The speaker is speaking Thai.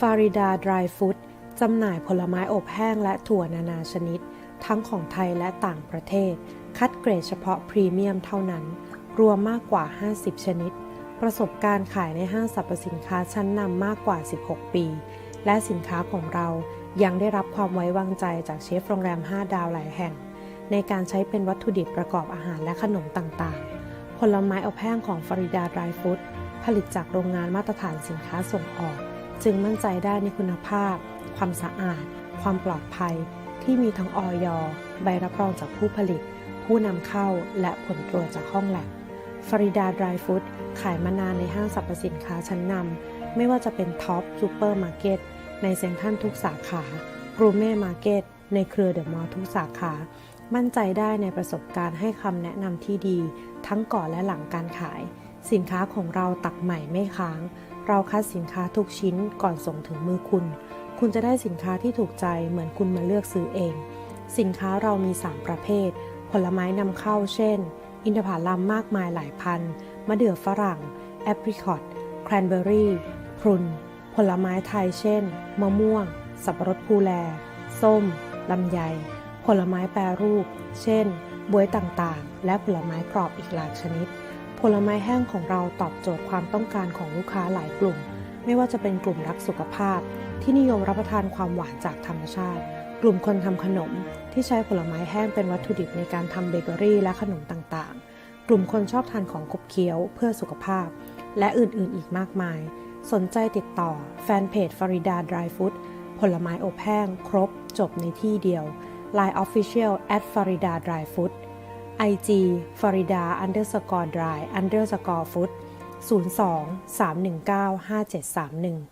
ฟาริดาดรายฟู้ดจำหน่ายผลไม้อบแห้งและถั่วนานาชนิด ทั้งของไทยและต่างประเทศ คัดเกรดเฉพาะพรีเมียมเท่านั้น รวมมากกว่า 50 ชนิด ประสบการณ์ขายในห้างสรรพสินค้าชั้นนำมากกว่า 16 ปี และสินค้าของเรายังได้รับความไว้วางใจจากเชฟโรงแรม 5 ดาวหลายแห่ง ในการใช้เป็นวัตถุดิบประกอบอาหารและขนมต่างๆ ผลไม้อบแห้งของฟาริดาดรายฟู้ดผลิตจากโรงงานมาตรฐานสินค้าส่งออก จึงมั่นใจได้ในคุณภาพ ความสะอาด ความปลอดภัย ที่มีทั้งออยใบรับรองจากผู้ผลิต ผู้นำเข้าและผลตรวจจากห้องแลบฟาริดาดรายฟู้ดขายมานานในห้างสรรพสินค้าชั้นนำไม่ว่าจะเป็นท็อปซูเปอร์มาร์เก็ตในเซ็นทรัลทุกสาขากรูเม่มาร์เก็ตในเครือเดอะมอลล์ทุกสาขา มั่นใจได้ในประสบการณ์ให้คำแนะนำที่ดี ทั้งก่อนและหลังการขาย สินค้าของเราตักใหม่ไม่ค้าง เราคัดสินค้าทุกชิ้นก่อนส่งถึงมือคุณ คุณจะได้สินค้าที่ถูกใจเหมือนคุณมาเลือกซื้อเอง สินค้าเรามี 3 ประเภท ผลไม้นำเข้าเช่น อินทผลัมมากมายหลายพัน มะเดื่อฝรั่ง แอปริคอต แครนเบอรี่พรุน ผลไม้ไทยเช่น มะม่วง สับปะรดภูแล ส้ม ลำไย ผลไม้แปรรูป เช่น บวยต่างๆ และผลไม้กรอบอีกหลายชนิด ผลไม้แห้งของเราตอบโจทย์ความต้องการของลูกค้าหลายกลุ่ม ไม่ว่าจะเป็นกลุ่มรักสุขภาพ ที่นิยมรับประทานความหวานจากธรรมชาติ กลุ่มคนทำขนม ที่ใช้ผลไม้แห้งเป็นวัตถุดิบในการทำเบเกอรี่และขนมต่างๆ กลุ่มคนชอบทานของขบเคี้ยว เพื่อสุขภาพ และอื่นๆอีกมากมาย สนใจติดต่อ แฟนเพจฟาริดาดรายฟู้ดผลไม้อบแห้ง ครบ จบในที่เดียว Line Official at Farida Dry Food IG Farida underscore dry underscore food 02 319 5731